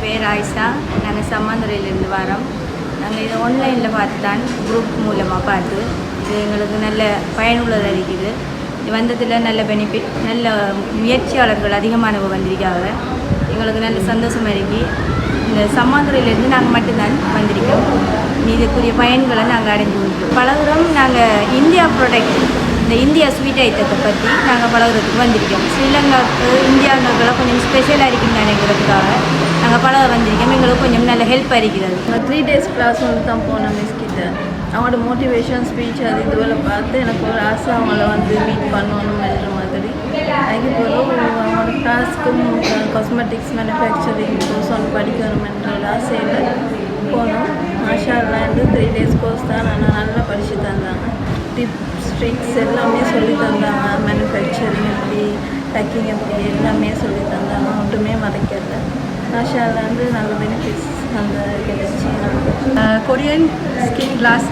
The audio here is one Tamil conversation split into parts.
என் பேர் ஆயிஷா நாங்கள் சம்மாந்துறையிலேருந்து வரோம். நாங்கள் இதை ஆன்லைனில் பார்த்து தான் குரூப் மூலமாக பார்த்து இது எங்களுக்கு நல்ல பயனுள்ளதாக இருக்குது. இது வந்ததில் நல்ல பெனிஃபிட் நல்ல முயற்சியாளர்கள் அதிகமானவ வந்திருக்காங்க. எங்களுக்கு நல்ல சந்தோஷமாக இருக்கு. இந்த சம்மாந்துறையிலேருந்து நாங்கள் மட்டும்தான் வந்திருக்கோம். இதுக்குரிய பயன்களை நாங்கள் அடைஞ்சு கொண்டிருக்கோம் பலதரம் நாங்கள் இந்தியா ப்ராடக்ட் இந்த இந்தியா ஸ்வீட் ஐட்டத்தை பற்றி நாங்கள் பழகுறதுக்கு வந்திருக்கோம். ஸ்ரீலங்காவுக்கு இந்தியாங்களுக்கெல்லாம் கொஞ்சம் ஸ்பெஷலாக இருக்குன்னு நினைக்கிறதுக்காக நாங்கள் பழக வந்திருக்கோம் எங்களுக்கு கொஞ்சம் நல்ல ஹெல்ப் இருக்கிறது நான் த்ரீ டேஸ் கிளாஸ் வந்து தான் போனோம் மிஸ் கிட்ட. அவங்களோட மோட்டிவேஷன் ஸ்பீச் அது இதுவெல்லாம் பார்த்து எனக்கு ஒரு ஆசை அவங்கள வந்து மீட் பண்ணணும் என்ற மாதிரி. அதுக்கு பிறகு அவங்களோட கிளாஸ்க்கும் காஸ்மெட்டிக்ஸ் மேனுஃபேக்சரிங் கோர்ஸ் ஒன்று படிக்கணும் என்ற ஆசையில் போனோம். மாஷாலேருந்து த்ரீ டேஸ் கோர்ஸ் தான் நான் நல்லா படித்து தந்தாங்க. டிப்ஸ் ட்ரிக்ஸ் எல்லாமே சொல்லி தந்தாங்க. மேனுஃபேக்சரிங் எப்படி பேக்கிங் எப்படி எல்லாமே சொல்லி தந்தாங்க. ஒன்றுமே மறைக்கல. மாஷாலேருந்து நல்ல பெனிஃபிட்ஸ் அந்த கிடைச்சி. கொரியன் ஸ்கின் கிளாஸ்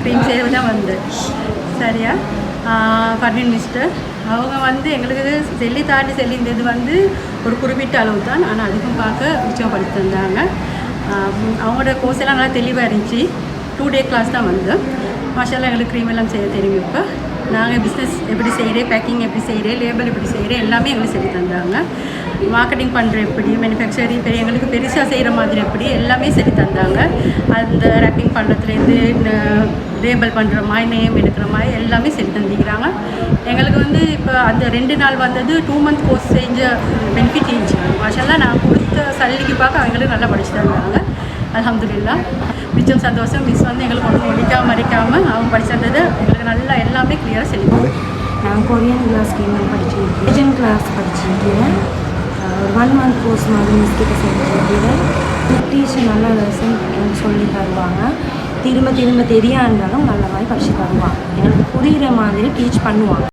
க்ரீம் சேவை தான் வந்து. சரியா? பர்வீன் மிஸ்டர் அவங்க வந்து எங்களுக்கு செல்லி தாண்டி செல்லி இந்த இது வந்து ஒரு குறிப்பிட்ட அளவு தான் ஆனால் அதுக்கும் பார்க்க உச்சப்படுத்தி தந்தாங்க. அவங்களோட கோர்ஸ் எல்லாம் நல்லா தெளிவாக இருந்துச்சு. டூ டே கிளாஸ் தான் வந்து. மாஷாலாம் எங்களுக்கு க்ரீம் எல்லாம் செய்ய தெரியும் இப்போ. நாங்கள் பிஸ்னஸ் எப்படி செய்கிறேன் பேக்கிங் எப்படி செய்கிறேன் லேபிள் எப்படி செய்கிறேன் எல்லாமே எங்களுக்கு சொல்லி தந்தாங்க. மார்க்கெட்டிங் பண்ணுற எப்படி மேனுஃபேக்சரிங் பெரிய எங்களுக்கு பெருசாக செய்கிற மாதிரி எப்படி எல்லாமே சரி தந்தாங்க. அந்த ரேப்பிங் பண்ணுறதுலேருந்து லேபிள் பண்ணுற மாதிரி நேம் எடுக்கிற மாதிரி எல்லாமே சரி தந்திக்கிறாங்க எங்களுக்கு வந்து இப்போ அந்த ரெண்டு நாள் வந்தது டூ மந்த் கோர்ஸ் செஞ்ச பெனிஃபிட் இருந்துச்சு. மாஷெல்லாம் நான் கொடுத்த சல்லிக்கு பார்க்க அவங்களுக்கு நல்லா படிச்சு தந்தாங்க அலமதுல்லா மிச்சம் சந்தோஷம் மிஸ் வந்து எங்களுக்கு ஒன்றும் ஒழிக்காமல் மறைக்காமல் அவங்க படிச்சிருந்தது எங்களுக்கு நல்லா எல்லாமே கிளியராக சொல்லி நான் கொரியன் கிளாஸ் கேமில் படித்தேன் ஏஜென்ட் கிளாஸ் படிச்சிருக்கேன் ஒரு ஒன் மந்த் கோர்ஸ் மாதிரி மிஸ்கிட்ட செஞ்சிருக்கேன் டீச்சர் நல்லா லெசன் சொல்லி தருவாங்க. திரும்ப திரும்ப தெரியாண்டாலும் நல்ல மாதிரி படிச்சு தருவாங்க. எனக்கு புரிகிற மாதிரி டீச் பண்ணுவாங்க.